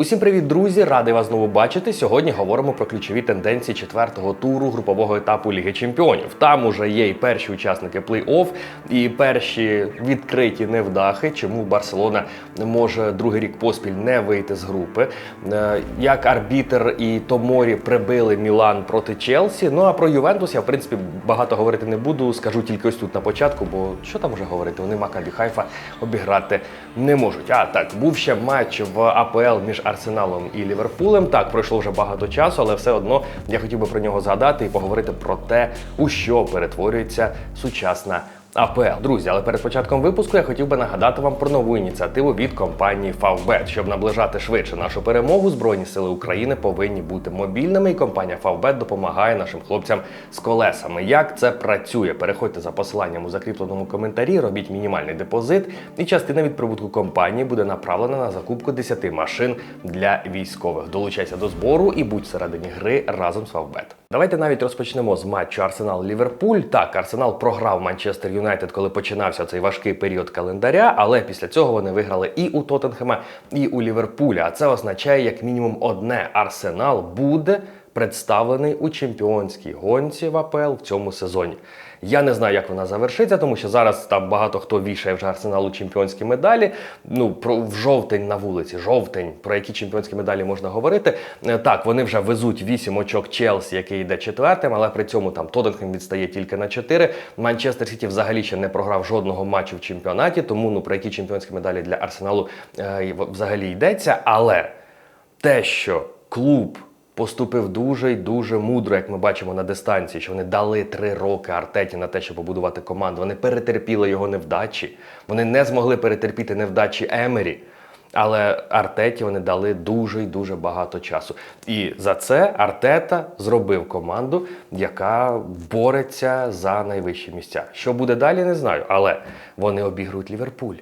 Усім привіт, друзі! Радий вас знову бачити. Сьогодні говоримо про ключові тенденції четвертого туру групового етапу Ліги Чемпіонів. Там уже є і перші учасники плей-офф, і перші відкриті невдахи, чому Барселона може другий рік поспіль не вийти з групи. Е, Як арбітер і Томорі прибили Мілан проти Челсі. Ну а про Ювентус я в принципі багато говорити не буду. Скажу тільки ось тут на початку, бо що там вже говорити? Вони Макабі Хайфа обіграти не можуть. А так був ще матч в АПЛ між Арсеналом і Ліверпулем. Так пройшло вже багато часу, але все одно я хотів би про нього згадати і поговорити про те, у що перетворюється сучасна. АПЛ. Друзі, але перед початком випуску я хотів би нагадати вам про нову ініціативу від компанії Favbet. Щоб наближати швидше нашу перемогу, Збройні сили України повинні бути мобільними, і компанія Favbet допомагає нашим хлопцям з колесами. Як це працює? Переходьте за посиланням у закріпленому коментарі, робіть мінімальний депозит, і частина від прибутку компанії буде направлена на закупку 10 машин для військових. Долучайся до збору і будь всередині гри разом з Favbet. Давайте навіть розпочнемо з матчу Арсенал-Ліверпуль. Так, Арсенал програв Манчестер Юнайтед, коли починався цей важкий період календаря, але після цього вони виграли і у Тоттенхема, і у Ліверпуля. А це означає, як мінімум, одне: Арсенал буде представлений у чемпіонській гонці в АПЛ в цьому сезоні. Я не знаю, як вона завершиться, тому що зараз там багато хто вішає вже арсеналу чемпіонські медалі. Ну про в жовтень на вулиці, жовтень, про які чемпіонські медалі можна говорити. Е, Так, вони вже везуть 8 очок Челсі, який йде четвертим, але при цьому там Тоттенхем відстає тільки на 4. Манчестер Сіті взагалі ще не програв жодного матчу в чемпіонаті, тому ну про які чемпіонські медалі для Арсеналу е, взагалі йдеться. Але те, що клуб поступив дуже й дуже мудро, як ми бачимо на дистанції, що вони дали три роки Артеті на те, щоб побудувати команду. Вони перетерпіли його невдачі. Вони не змогли перетерпіти невдачі Емері. Але Артеті вони дали дуже й дуже багато часу. І за це Артета зробив команду, яка бореться за найвищі місця. Що буде далі, не знаю. Але вони обігрують Ліверпуль.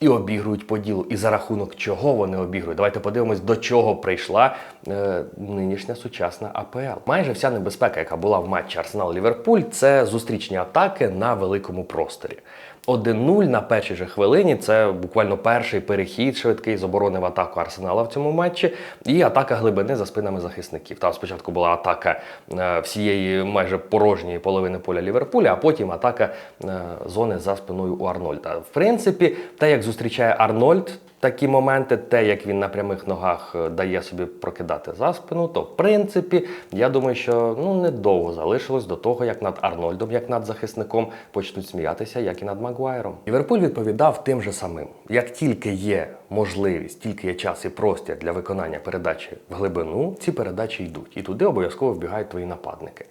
І обігрують по ділу. І за рахунок чого вони обігрують? Давайте подивимось, до чого прийшла е, нинішня сучасна АПЛ. Майже вся небезпека, яка була в матчі Арсенал-Ліверпуль, це зустрічні атаки на великому просторі. 1-0 на першій же хвилині. Це буквально перший перехід швидкий з оборони в атаку Арсенала в цьому матчі. І атака глибини за спинами захисників. Там спочатку була атака е, всієї майже порожньої половини поля Ліверпуля, а потім атака е, зони за спиною у Арнольда. В принципі, те, як зустрічає Арнольд. Такі моменти, те, як він на прямих ногах е, дає собі прокидати за спину, то в принципі, я думаю, що ну недовго залишилось до того, як над Арнольдом, як над захисником, почнуть сміятися, як і над Магуайром. Ліверпуль відповідав тим же самим: як тільки є можливість, тільки є час і простір для виконання передачі в глибину, ці передачі йдуть, і туди обов'язково вбігають твої нападники.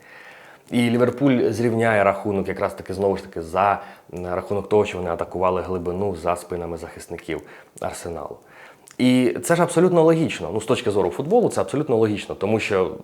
І Ліверпуль зрівняє рахунок якраз таки знову ж таки за рахунок того, що вони атакували глибину за спинами захисників арсеналу. І це ж абсолютно логічно. Ну, з точки зору футболу, це абсолютно логічно, тому що.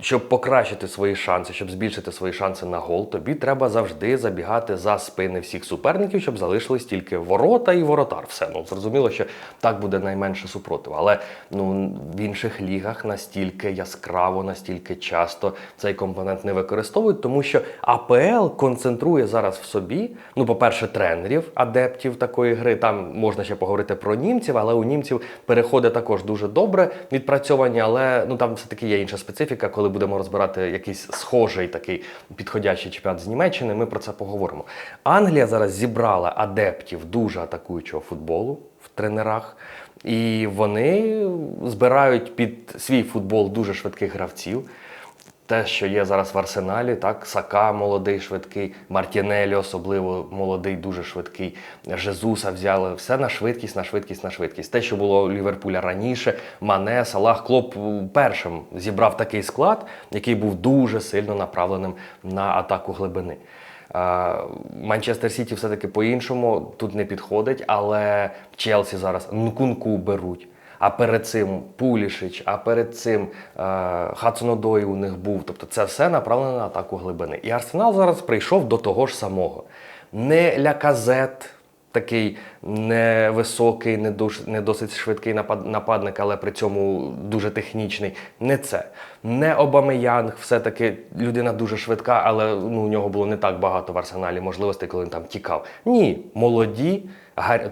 Щоб покращити свої шанси, щоб збільшити свої шанси на гол, тобі треба завжди забігати за спини всіх суперників, щоб залишились тільки ворота і воротар. Все ну зрозуміло, що так буде найменше супротив. Але ну в інших лігах настільки яскраво, настільки часто цей компонент не використовують, тому що АПЛ концентрує зараз в собі. Ну, по-перше, тренерів, адептів такої гри. Там можна ще поговорити про німців, але у німців переходи також дуже добре відпрацьовані, але ну там все таки є інша специфіка, коли будемо розбирати якийсь схожий такий підходящий чемпіонат з Німеччини, ми про це поговоримо. Англія зараз зібрала адептів дуже атакуючого футболу в тренерах. І вони збирають під свій футбол дуже швидких гравців. Те, що є зараз в арсеналі, так, Сака молодий, швидкий, Мартінелі особливо молодий, дуже швидкий. Жезуса взяли. Все на швидкість, на швидкість, на швидкість. Те, що було у Ліверпуля раніше, Мане, Салах, Клоп першим зібрав такий склад, який був дуже сильно направленим на атаку глибини. Манчестер Сіті все-таки по-іншому тут не підходить, але Челсі зараз Нкунку беруть. А перед цим Пулішич, а перед цим е, Хацунодой у них був. Тобто це все направлено на атаку глибини. І Арсенал зараз прийшов до того ж самого. Не ляказет, такий невисокий, не, душ, не досить швидкий напад, нападник, але при цьому дуже технічний. Не це. Не Обамеянг, все-таки людина дуже швидка, але ну, у нього було не так багато в арсеналі можливостей, коли він там тікав. Ні, молоді.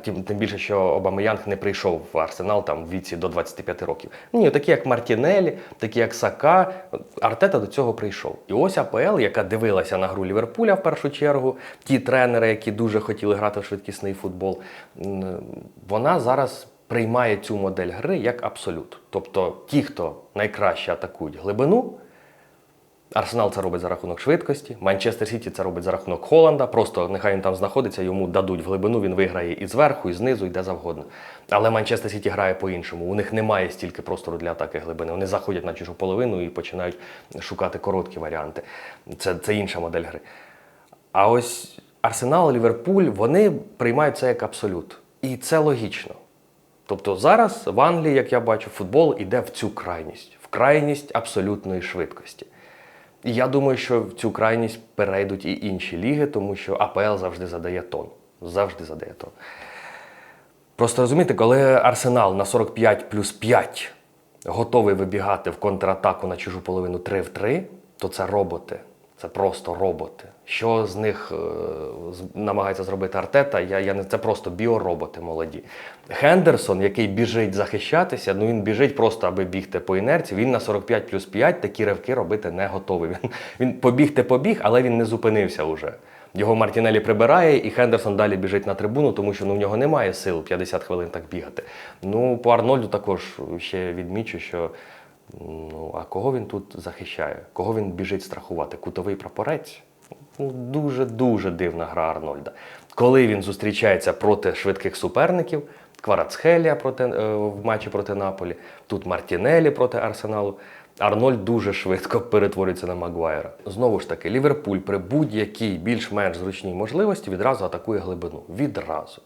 Тим, більше, що Обамеянг не прийшов в Арсенал там в віці до 25 років. Ні, такі як Мартінелі, такі як Сака. Артета до цього прийшов. І ось АПЛ, яка дивилася на гру Ліверпуля в першу чергу, ті тренери, які дуже хотіли грати в швидкісний футбол, вона зараз приймає цю модель гри як абсолют. Тобто ті, хто найкраще атакують глибину. Арсенал це робить за рахунок швидкості. Манчестер Сіті це робить за рахунок Холланда. Просто нехай він там знаходиться, йому дадуть в глибину, він виграє і зверху, і знизу, і де завгодно. Але Манчестер Сіті грає по-іншому. У них немає стільки простору для атаки глибини. Вони заходять на чужу половину і починають шукати короткі варіанти. Це, це інша модель гри. А ось Арсенал, Ліверпуль, вони приймають це як абсолют. І це логічно. Тобто зараз в Англії, як я бачу, футбол іде в цю крайність, в крайність абсолютної швидкості. І я думаю, що в цю крайність перейдуть і інші ліги, тому що АПЛ завжди задає тон. Завжди задає тон. Просто розумієте, коли Арсенал на 45 плюс 5 готовий вибігати в контратаку на чужу половину 3 в 3, то це роботи. Це просто роботи. Що з них е, намагається зробити Артета, я, я не це просто біороботи молоді. Хендерсон, який біжить захищатися, ну він біжить просто, аби бігти по інерції. Він на 45 плюс 5 такі ривки робити не готовий. Він, він побігти побіг, але він не зупинився вже. Його Мартінелі прибирає, і Хендерсон далі біжить на трибуну, тому що ну, в нього немає сил 50 хвилин так бігати. Ну, по Арнольду також ще відмічу, що ну, а кого він тут захищає? Кого він біжить страхувати? Кутовий прапорець? Ну, дуже-дуже дивна гра Арнольда. Коли він зустрічається проти швидких суперників, Кварацхелія проти, е, в матчі проти Наполі, тут Мартінелі проти Арсеналу. Арнольд дуже швидко перетворюється на Магуайра. Знову ж таки, Ліверпуль при будь-якій більш-менш зручній можливості відразу атакує глибину. Відразу.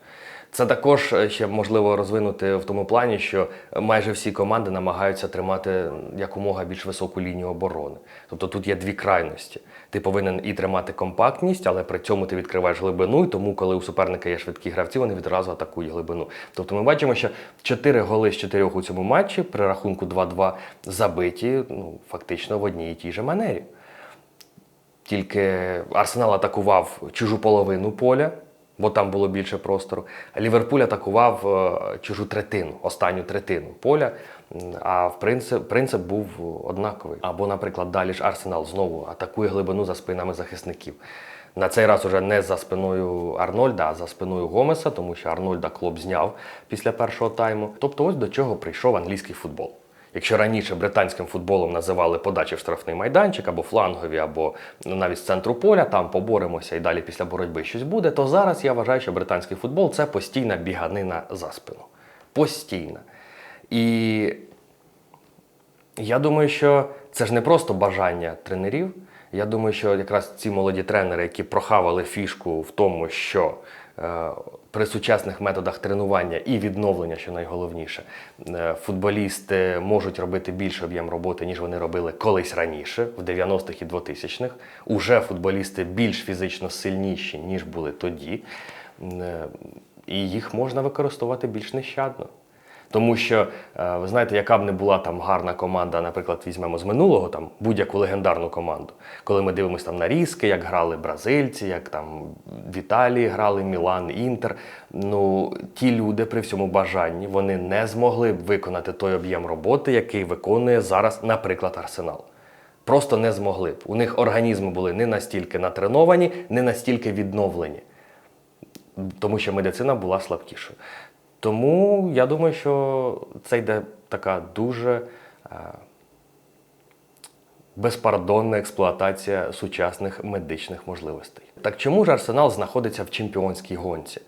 Це також е, ще можливо розвинути в тому плані, що майже всі команди намагаються тримати якомога більш високу лінію оборони. Тобто тут є дві крайності. Ти повинен і тримати компактність, але при цьому ти відкриваєш глибину, і тому, коли у суперника є швидкі гравці, вони відразу атакують глибину. Тобто ми бачимо, що 4 голи з 4 у цьому матчі при рахунку 2-2 забиті ну, фактично в одній і тій же манері. Тільки Арсенал атакував чужу половину поля, бо там було більше простору. Ліверпуль атакував е, чужу третину, останню третину поля. А в принцип, принцип був однаковий. Або, наприклад, далі ж Арсенал знову атакує глибину за спинами захисників. На цей раз уже не за спиною Арнольда, а за спиною Гомеса, тому що Арнольда клуб зняв після першого тайму. Тобто, ось до чого прийшов англійський футбол. Якщо раніше британським футболом називали подачі в штрафний майданчик або флангові, або навіть з центру поля, там поборемося і далі після боротьби щось буде, то зараз я вважаю, що британський футбол це постійна біганина за спину. Постійна. І я думаю, що це ж не просто бажання тренерів. Я думаю, що якраз ці молоді тренери, які прохавали фішку в тому, що при сучасних методах тренування і відновлення, що найголовніше, е, футболісти можуть робити більший об'єм роботи, ніж вони робили колись раніше, в 90-х і 2000-х. Уже футболісти більш фізично сильніші, ніж були тоді. Е, І їх можна використовувати більш нещадно. Тому що е, ви знаєте, яка б не була там гарна команда, наприклад, візьмемо з минулого там будь-яку легендарну команду. Коли ми дивимося там на різки, як грали бразильці, як там в Італії грали Мілан, Інтер. Ну ті люди при всьому бажанні вони не змогли б виконати той об'єм роботи, який виконує зараз, наприклад, Арсенал. Просто не змогли б. У них організми були не настільки натреновані, не настільки відновлені тому що медицина була слабкішою. Тому я думаю, що це йде така дуже е, безпардонна експлуатація сучасних медичних можливостей. Так чому ж Арсенал знаходиться в чемпіонській гонці?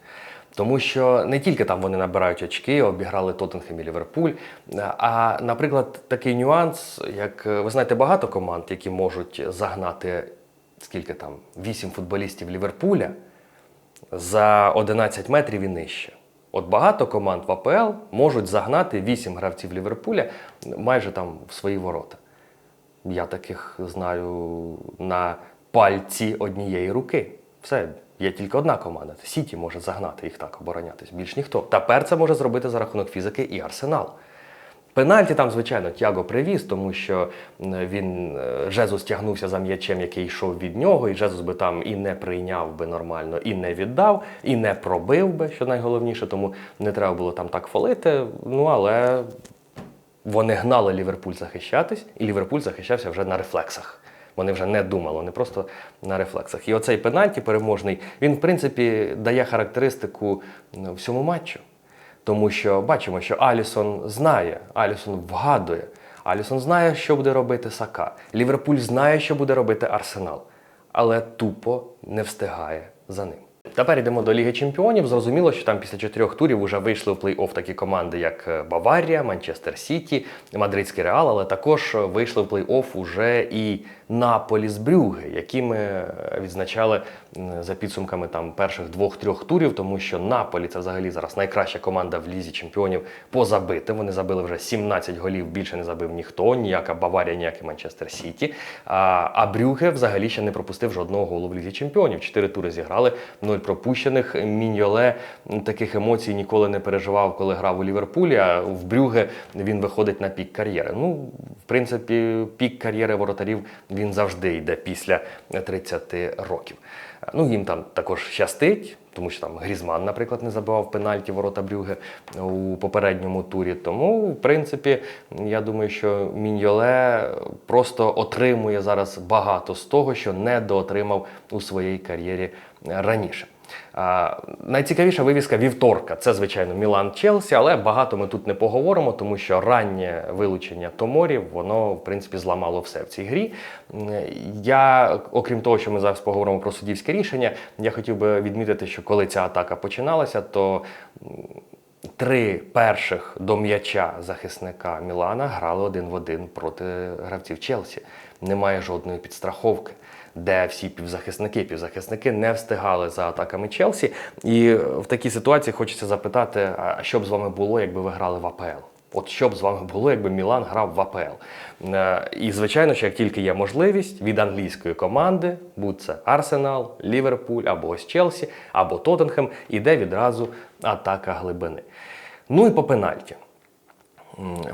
Тому що не тільки там вони набирають очки, обіграли Тоттенхем і Ліверпуль. А, наприклад, такий нюанс, як е, ви знаєте, багато команд, які можуть загнати скільки там, 8 футболістів Ліверпуля за 11 метрів і нижче. От багато команд в АПЛ можуть загнати 8 гравців Ліверпуля майже там в свої ворота. Я таких знаю на пальці однієї руки. Все, є тільки одна команда. Сіті може загнати їх так, оборонятись. Більш ніхто. Тепер це може зробити за рахунок фізики і Арсенал. Пенальті там, звичайно, Тяго привіз, тому що він е, Жезус тягнувся за м'ячем, який йшов від нього, і Жезус би там і не прийняв би нормально, і не віддав, і не пробив би, що найголовніше, тому не треба було там так фолити. Ну але вони гнали Ліверпуль захищатись, і Ліверпуль захищався вже на рефлексах. Вони вже не думали, вони просто на рефлексах. І оцей пенальті переможний, він, в принципі, дає характеристику всьому матчу. Тому що бачимо, що Алісон знає, Алісон вгадує. Алісон знає, що буде робити Сака. Ліверпуль знає, що буде робити Арсенал, але тупо не встигає за ним. Тепер йдемо до Ліги Чемпіонів. Зрозуміло, що там після чотирьох турів вже вийшли в плей-офф такі команди, як е, Баварія, Манчестер Сіті, Мадридський Реал, але також вийшли в плей-офф уже і Наполі з Брюги, які ми е, відзначали за підсумками там перших двох-трьох турів, тому що Наполі це взагалі зараз найкраща команда в лізі чемпіонів по забитим. Вони забили вже 17 голів, більше не забив ніхто, ніяка Баварія, ніякий Манчестер Сіті. А, а Брюге взагалі ще не пропустив жодного голу в лізі чемпіонів. Чотири тури зіграли, нуль пропущених. Міньоле таких емоцій ніколи не переживав, коли грав у Ліверпулі. А в Брюге він виходить на пік кар'єри. Ну, в принципі, пік кар'єри воротарів він завжди йде після 30 років. Ну, їм там також щастить, тому що там Грізман, наприклад, не забивав пенальті ворота Брюге у попередньому турі. Тому, в принципі, я думаю, що Міньоле просто отримує зараз багато з того, що не доотримав у своїй кар'єрі раніше. А, найцікавіша вивіска вівторка це, звичайно, Мілан Челсі, але багато ми тут не поговоримо, тому що раннє вилучення Томорів, воно, в принципі, зламало все в цій грі. Я, окрім того, що ми зараз поговоримо про суддівське рішення, я хотів би відмітити, що коли ця атака починалася, то три перших до м'яча захисника Мілана грали один в один проти гравців Челсі. Немає жодної підстраховки. Де всі півзахисники, півзахисники не встигали за атаками Челсі. І в такій ситуації хочеться запитати, а що б з вами було, якби ви грали в АПЛ? От що б з вами було, якби Мілан грав в АПЛ? Е, І звичайно, що як тільки є можливість від англійської команди, будь це Арсенал, Ліверпуль або ось Челсі, або Тоттенхем, іде відразу атака глибини. Ну і по пенальті.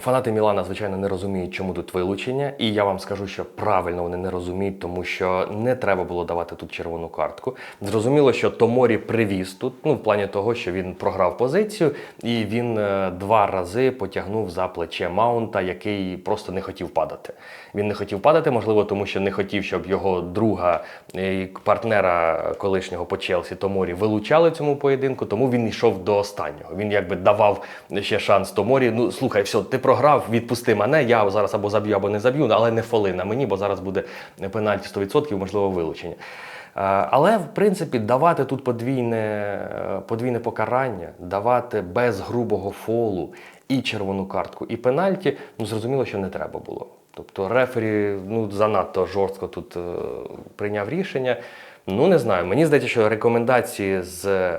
Фанати Мілана, звичайно, не розуміють, чому тут вилучення, і я вам скажу, що правильно вони не розуміють, тому що не треба було давати тут червону картку. Зрозуміло, що Томорі привіз тут, ну в плані того, що він програв позицію, і він е, два рази потягнув за плече Маунта, який просто не хотів падати. Він не хотів падати, можливо, тому що не хотів, щоб його друга е, партнера колишнього по Челсі Томорі вилучали цьому поєдинку, тому він йшов до останнього. Він якби давав ще шанс Томорі. Ну слухай, все, ти програв, відпусти мене. Я зараз або заб'ю, або не заб'ю, але не фоли на мені, бо зараз буде пенальті 100%, можливо, вилучення. Е, Але в принципі давати тут подвійне, е, подвійне покарання, давати без грубого фолу і червону картку, і пенальті, ну зрозуміло, що не треба було. Тобто рефері ну, занадто жорстко тут е, прийняв рішення. Ну не знаю. Мені здається, що рекомендації з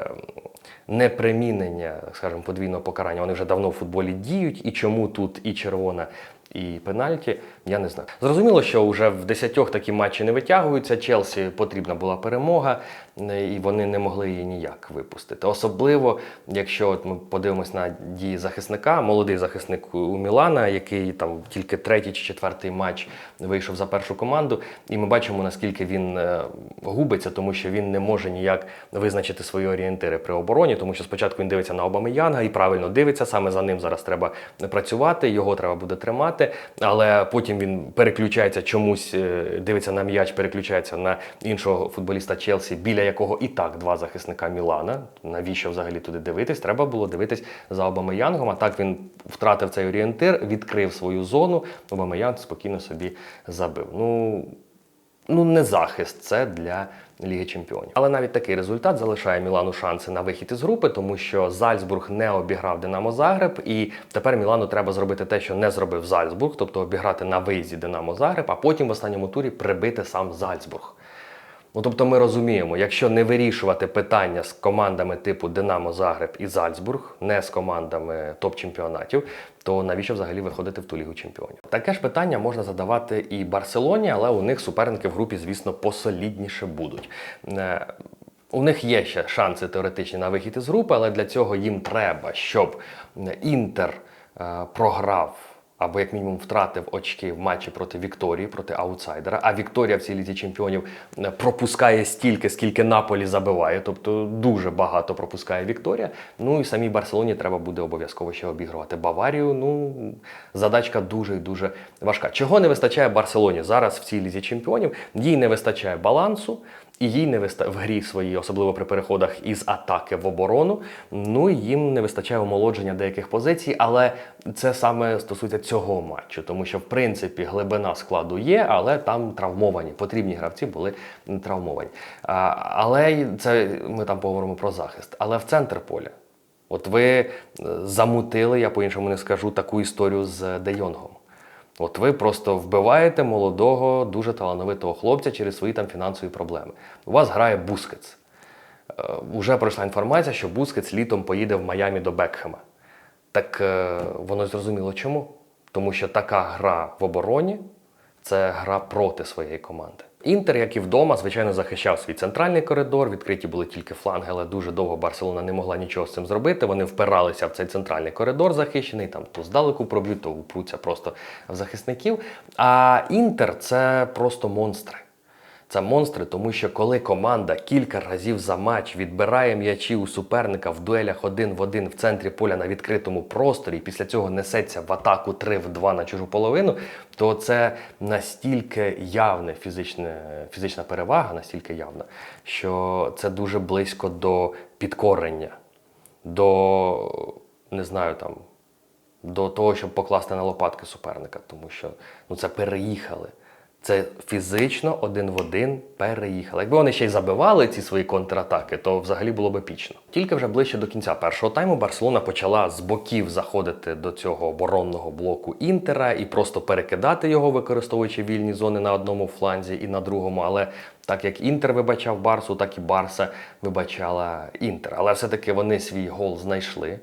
непримінення, скажімо, подвійного покарання, вони вже давно в футболі діють. І чому тут і червона, і пенальті, я не знаю. Зрозуміло, що вже в десятьох такі матчі не витягуються. Челсі потрібна була перемога, е, і вони не могли її ніяк випустити. Особливо, якщо от ми подивимось на дії захисника, молодий захисник у Мілана, який там тільки третій чи четвертий матч вийшов за першу команду, і ми бачимо, наскільки він е, губиться, тому що він не може ніяк визначити свої орієнтири при обороні, тому що спочатку він дивиться на Обамеянга і правильно дивиться, саме за ним зараз треба працювати, його треба буде тримати, але потім він переключається чомусь, е, дивиться на м'яч, переключається на іншого футболіста Челсі, біля якого і так два захисника Мілана. Навіщо взагалі туди дивитись? Треба було дивитись за Обамеянгом, а так він втратив цей орієнтир, відкрив свою зону, Обамеянг спокійно собі забив. Ну, ну не захист це для Ліги Чемпіонів. Але навіть такий результат залишає Мілану шанси на вихід із групи, тому що Зальцбург не обіграв Динамо Загреб, і тепер Мілану треба зробити те, що не зробив Зальцбург, тобто обіграти на виїзді Динамо Загреб, а потім в останньому турі прибити сам Зальцбург. Ну, тобто ми розуміємо, якщо не вирішувати питання з командами типу Динамо Загреб і Зальцбург, не з командами топ-чемпіонатів, то навіщо взагалі виходити в ту лігу чемпіонів? Таке ж питання можна задавати і Барселоні, але у них суперники в групі, звісно, посолідніше будуть. Е, У них є ще шанси теоретичні на вихід із групи, але для цього їм треба, щоб Інтер е, програв або як мінімум втратив очки в матчі проти Вікторії, проти аутсайдера. А Вікторія в цій лізі чемпіонів е, пропускає стільки, скільки Наполі забиває, тобто дуже багато пропускає Вікторія. Ну і самій Барселоні треба буде обов'язково ще обігрувати Баварію. Ну задачка дуже і дуже важка. Чого не вистачає Барселоні зараз в цій лізі чемпіонів? Їй не вистачає балансу. І їй не виста в грі своїй, особливо при переходах із атаки в оборону. Ну їм не вистачає омолодження деяких позицій, але це саме стосується цього матчу, тому що в принципі глибина складу є, але там травмовані. Потрібні гравці були травмовані. А, але це ми там поговоримо про захист. Але в центр поля. От ви е, замутили, я по-іншому не скажу, таку історію з Де Йонгом. От ви просто вбиваєте молодого, дуже талановитого хлопця через свої там фінансові проблеми. У вас грає Бускетс. Е, Уже пройшла інформація, що Бускетс літом поїде в Майамі до Бекхема. Так е, воно зрозуміло чому? Тому що така гра в обороні це гра проти своєї команди. Інтер, як і вдома, звичайно, захищав свій центральний коридор. Відкриті були тільки фланги, але дуже довго Барселона не могла нічого з цим зробити. Вони впиралися в цей центральний коридор захищений, там то здалеку проб'ють, то упруться просто в захисників. А Інтер це просто монстри. Це монстри, тому що коли команда кілька разів за матч відбирає м'ячі у суперника в дуелях один в один в центрі поля на відкритому просторі, і після цього несеться в атаку 3 в 2 на чужу половину, то це настільки явне фізичне, фізична перевага, настільки явна, що це дуже близько до підкорення, до не знаю там. До того, щоб покласти на лопатки суперника, тому що ну це переїхали. Це фізично один в один переїхали. Якби вони ще й забивали ці свої контратаки, то взагалі було б епічно. Тільки вже ближче до кінця першого тайму Барселона почала з боків заходити до цього оборонного блоку Інтера і просто перекидати його, використовуючи вільні зони на одному фланзі і на другому. Але так як Інтер вибачав Барсу, так і Барса вибачала Інтер. Але все-таки вони свій гол знайшли.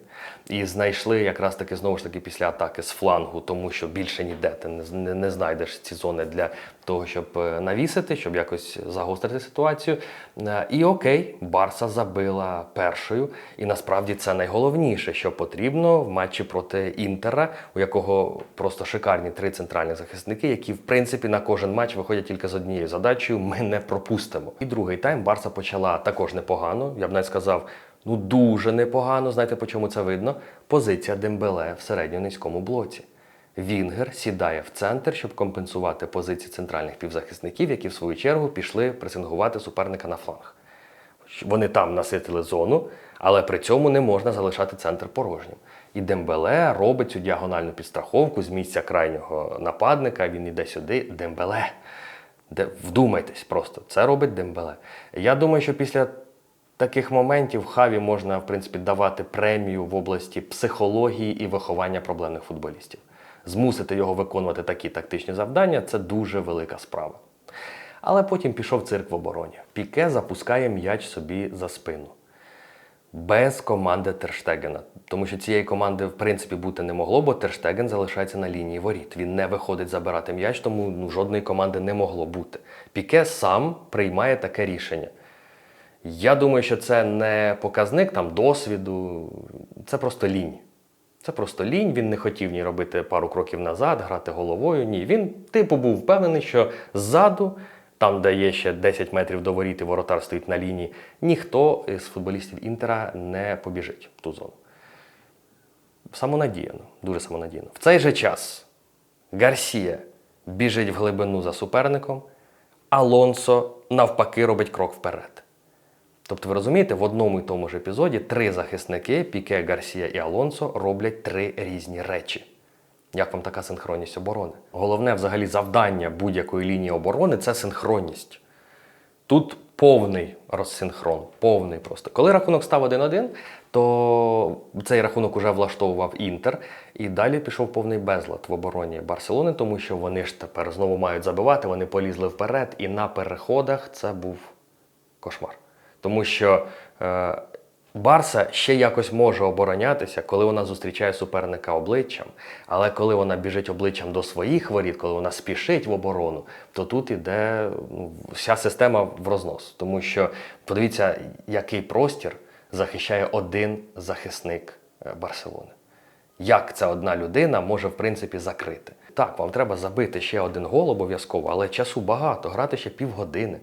І знайшли якраз таки знову ж таки після атаки з флангу, тому що більше ніде ти не, не, знайдеш ці зони для того, щоб е, навісити, щоб якось загострити ситуацію. Е, І окей, Барса забила першою. І насправді це найголовніше, що потрібно в матчі проти Інтера, у якого просто шикарні три центральні захисники, які в принципі на кожен матч виходять тільки з однією задачею: ми не пропустимо. І другий тайм Барса почала також непогано. Я б навіть сказав. Ну, дуже непогано, знаєте, по чому це видно? Позиція Дембеле в середньо-низькому блоці. Вінгер сідає в центр, щоб компенсувати позиції центральних півзахисників, які в свою чергу пішли пресингувати суперника на фланг. Вони там наситили зону, але при цьому не можна залишати центр порожнім. І Дембеле робить цю діагональну підстраховку з місця крайнього нападника. Він іде сюди. Дембеле. Де, вдумайтесь просто, це робить Дембеле. Я думаю, що після таких моментів Хаві можна, в принципі, давати премію в області психології і виховання проблемних футболістів. Змусити його виконувати такі тактичні завдання це дуже велика справа. Але потім пішов цирк в обороні. Піке запускає м'яч собі за спину. Без команди Терштегена. Тому що цієї команди, в принципі, бути не могло, бо Терштеген залишається на лінії воріт. Він не виходить забирати м'яч, тому ну, жодної команди не могло бути. Піке сам приймає таке рішення. Я думаю, що це не показник там досвіду, це просто лінь. Це просто лінь. Він не хотів ні робити пару кроків назад, грати головою. Ні. Він, типу, був впевнений, що ззаду, там, де є ще 10 метрів до воріт і воротар стоїть на лінії, ніхто з футболістів Інтера не побіжить в ту зону. Самонадіяно, дуже самонадіяно. В цей же час Гарсія біжить в глибину за суперником, Алонсо навпаки робить крок вперед. Тобто, ви розумієте, в одному і тому ж епізоді три захисники Піке, Гарсія і Алонсо роблять три різні речі. Як вам така синхронність оборони? Головне взагалі завдання будь-якої лінії оборони це синхронність. Тут повний розсинхрон, повний просто. Коли рахунок став 1-1, то цей рахунок уже влаштовував Інтер, і далі пішов повний безлад в обороні Барселони, тому що вони ж тепер знову мають забивати, вони полізли вперед, і на переходах це був кошмар. Тому що е, Барса ще якось може оборонятися, коли вона зустрічає суперника обличчям. Але коли вона біжить обличчям до своїх воріт, коли вона спішить в оборону, то тут іде ну, вся система в рознос. Тому що подивіться, який простір захищає один захисник е, Барселони. Як ця одна людина може, в принципі, закрити? Так, вам треба забити ще один гол обов'язково, але часу багато, грати ще півгодини.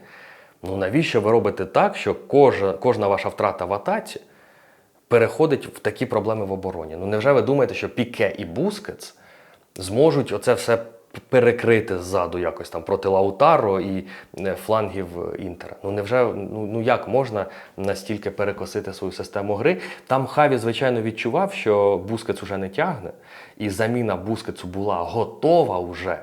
Ну навіщо ви робите так, що кожна, кожна ваша втрата в атаці переходить в такі проблеми в обороні? Ну невже ви думаєте, що Піке і Бускетс зможуть оце все перекрити ззаду якось там проти Лаутаро і е, флангів Інтера? Ну невже ну, ну як можна настільки перекосити свою систему гри? Там Хаві, звичайно, відчував, що Бускетс уже не тягне, і заміна Бускетсу була готова вже.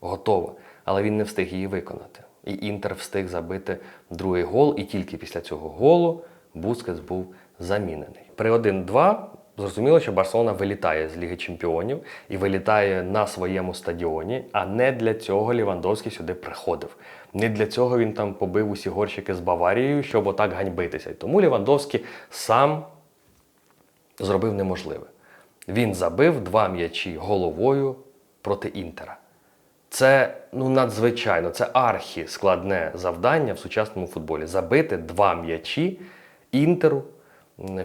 Готова, але він не встиг її виконати. І Інтер встиг забити другий гол, і тільки після цього голу Бускетс був замінений. При 1-2 зрозуміло, що Барселона вилітає з Ліги Чемпіонів і вилітає на своєму стадіоні, а не для цього Лівандовський сюди приходив. Не для цього він там побив усі горщики з Баварією, щоб отак ганьбитися. І тому Лівандовський сам зробив неможливе. Він забив два м'ячі головою проти Інтера. Це ну надзвичайно, це архі складне завдання в сучасному футболі. Забити два м'ячі інтеру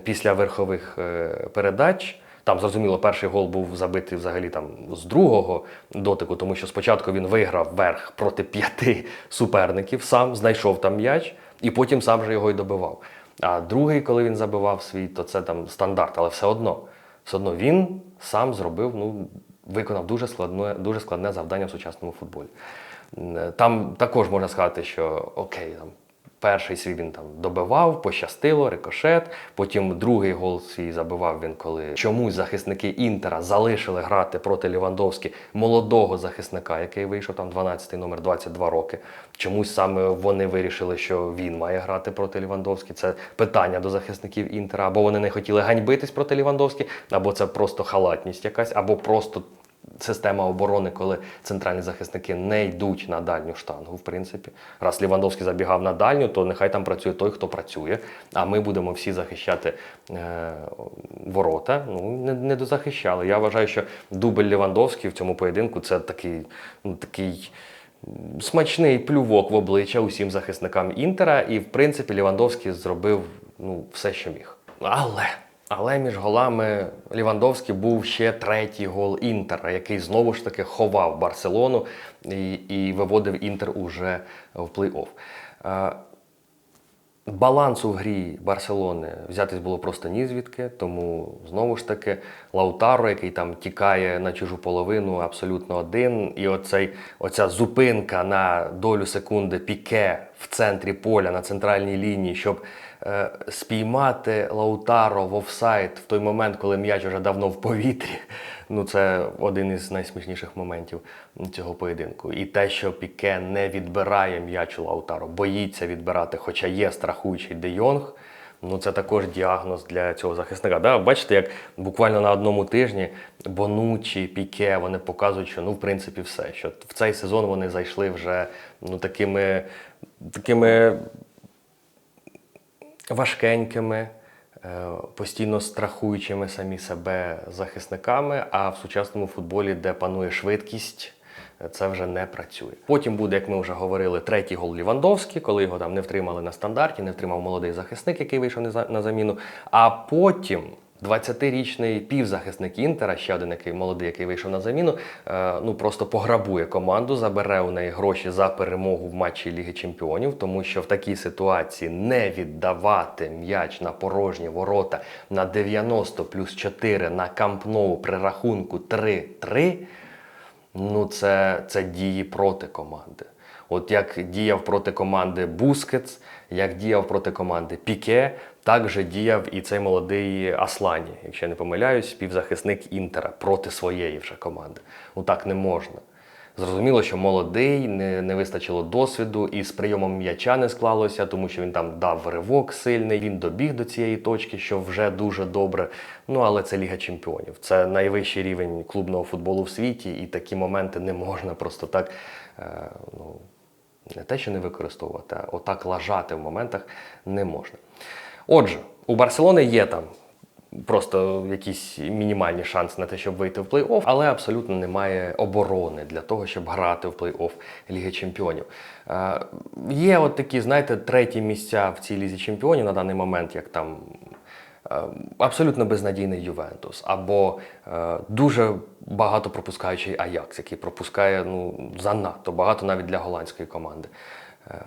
після верхових е, передач. Там, зрозуміло, перший гол був забитий взагалі там з другого дотику, тому що спочатку він виграв верх проти п'яти суперників, сам знайшов там м'яч, і потім сам же його й добивав. А другий, коли він забивав свій, то це там стандарт, але все одно, все одно він сам зробив, ну, виконав дуже складне, дуже складне завдання в сучасному футболі. Там також можна сказати, що окей, там перший свій він там добивав, пощастило, рикошет. Потім другий гол свій забивав він, коли чомусь захисники Інтера залишили грати проти Лівандовські молодого захисника, який вийшов там 12-й номер 22 роки. Чомусь саме вони вирішили, що він має грати проти Лівандовські. Це питання до захисників Інтера. Або вони не хотіли ганьбитись проти Лівандовські, або це просто халатність якась, або просто система оборони, коли центральні захисники не йдуть на дальню штангу, в принципі. Раз Лівандовський забігав на дальню, то нехай там працює той, хто працює. А ми будемо всі захищати е, ворота. Ну, не, не дозахищали. Я вважаю, що дубль Лівандовський в цьому поєдинку це такий, ну, такий. Смачний плювок в обличчя усім захисникам Інтера, і в принципі Лівандовський зробив ну, все, що міг. Але але між голами Лівандовський був ще третій гол Інтера, який знову ж таки ховав Барселону і, і виводив Інтер уже в плей-офф. Е, Балансу в грі Барселони взятись було просто ні звідки, тому знову ж таки Лаутаро, який там тікає на чужу половину, абсолютно один. І оцей, оця зупинка на долю секунди піке в центрі поля на центральній лінії, щоб е, спіймати Лаутаро в офсайд в той момент, коли м'яч вже давно в повітрі. Ну, це один із найсмішніших моментів цього поєдинку. І те, що Піке не відбирає м'яч у Лаутаро, боїться відбирати, хоча є страхуючий Де Йонг. Ну, це також діагноз для цього захисника. Да? Бачите, як буквально на одному тижні Бонучі, Піке, вони показують, що ну, в принципі, все. Що в цей сезон вони зайшли вже ну, такими, такими важкенькими, е, постійно страхуючими самі себе захисниками. А в сучасному футболі, де панує швидкість, е, це вже не працює. Потім буде, як ми вже говорили, третій гол Лівандовський, коли його там не втримали на стандарті, не втримав молодий захисник, який вийшов на заміну. А потім. 20-річний півзахисник Інтера, ще один який молодий, який вийшов на заміну, е, ну просто пограбує команду, забере у неї гроші за перемогу в матчі Ліги Чемпіонів, тому що в такій ситуації не віддавати м'яч на порожні ворота на 90 плюс 4 на Кампноу при рахунку 3-3, ну це, це дії проти команди. От як діяв проти команди Бускетс, як діяв проти команди Піке, так же діяв і цей молодий Аслані, якщо я не помиляюсь, півзахисник Інтера проти своєї вже команди. Ну так не можна. Зрозуміло, що молодий, не, не вистачило досвіду, і з прийомом м'яча не склалося, тому що він там дав ривок сильний, він добіг до цієї точки, що вже дуже добре. Ну але це Ліга Чемпіонів. Це найвищий рівень клубного футболу в світі, і такі моменти не можна просто так. Е, ну, не те, що не використовувати, а отак лажати в моментах не можна. Отже, у Барселони є там просто якісь мінімальні шанси на те, щоб вийти в плей-офф, але абсолютно немає оборони для того, щоб грати в плей-офф Ліги Чемпіонів. Е, є от такі, знаєте, треті місця в цій лізі чемпіонів на даний момент, як там е, абсолютно безнадійний Ювентус, або е, дуже багато пропускаючий Аякс, який пропускає ну, занадто багато навіть для голландської команди. Е,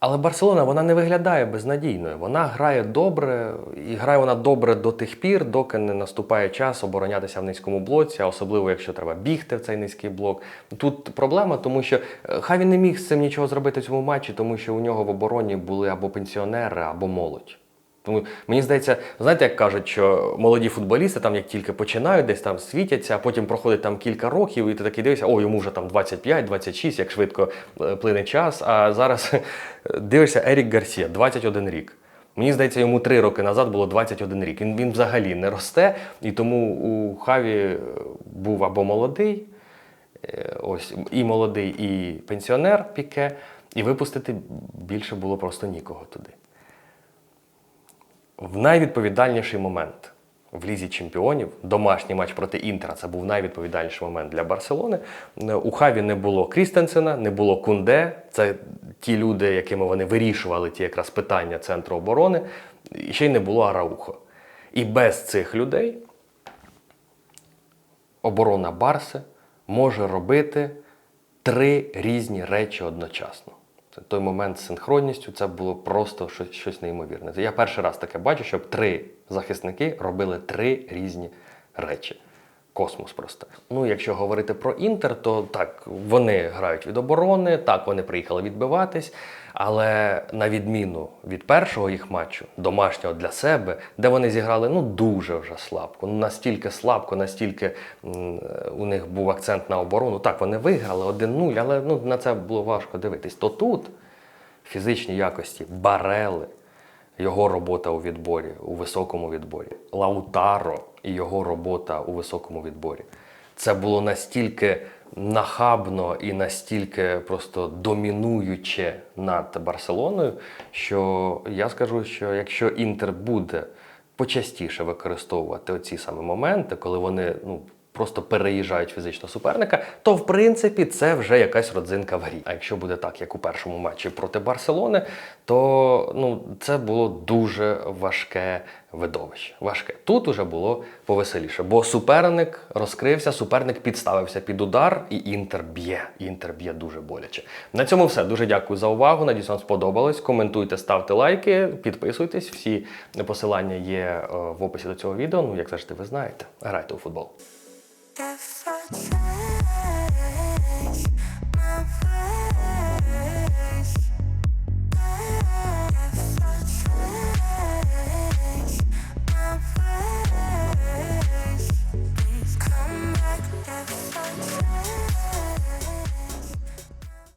але Барселона вона не виглядає безнадійною. Вона грає добре, і грає вона добре до тих пір, доки не наступає час оборонятися в низькому блоці, а особливо якщо треба бігти в цей низький блок. Тут проблема, тому що е, хай він не міг з цим нічого зробити в цьому матчі, тому що у нього в обороні були або пенсіонери, або молодь. Тому мені здається, знаєте, як кажуть, що молоді футболісти там як тільки починають, десь там світяться, а потім проходить там кілька років, і ти такий дивишся, о, йому вже там 25-26, як швидко е, плине час. А зараз дивишся Ерік Гарсія, 21 рік. Мені здається, йому 3 роки назад було 21 рік. Він, він взагалі не росте, і тому у Хаві е, був або молодий, е, ось і молодий, і пенсіонер Піке, і випустити більше було просто нікого туди. В найвідповідальніший момент в лізі чемпіонів, домашній матч проти Інтера, це був найвідповідальніший момент для Барселони. Е, У Хаві не було Крістенсена, не було Кунде. Це ті люди, якими вони вирішували ті якраз питання центру оборони, і ще й не було Араухо. І без цих людей оборона Барси може робити три різні речі одночасно. Той момент з синхронністю, це було просто щось, щось неймовірне. Я перший раз таке бачу, щоб три захисники робили три різні речі. Космос просто. Ну, якщо говорити про Інтер, то так, вони грають від оборони, так, вони приїхали відбиватись, але на відміну від першого їх матчу, домашнього для себе, де вони зіграли ну дуже вже слабко. Ну настільки слабко, настільки у них був акцент на оборону. Так, вони виграли 1-0, але ну, на це було важко дивитись. То тут фізичні якості, барели, його робота у відборі, у високому відборі, Лаутаро і його робота у високому відборі. Це було настільки нахабно і настільки просто домінуюче над Барселоною, що я скажу, що якщо Інтер буде почастіше використовувати оці саме моменти, коли вони ну, просто переїжджають фізично суперника, то в принципі це вже якась родзинка в грі. А якщо буде так, як у першому матчі проти Барселони, то ну, це було дуже важке видовище. Важке. Тут уже було повеселіше, бо суперник розкрився, суперник підставився під удар, і інтер б'є. Інтер б'є дуже боляче. На цьому все. Дуже дякую за увагу. Надіюсь, вам сподобалось. Коментуйте, ставте лайки, підписуйтесь. Всі посилання є е, в описі до цього відео. Ну, як завжди, ви знаєте. Грайте у футбол. if I try.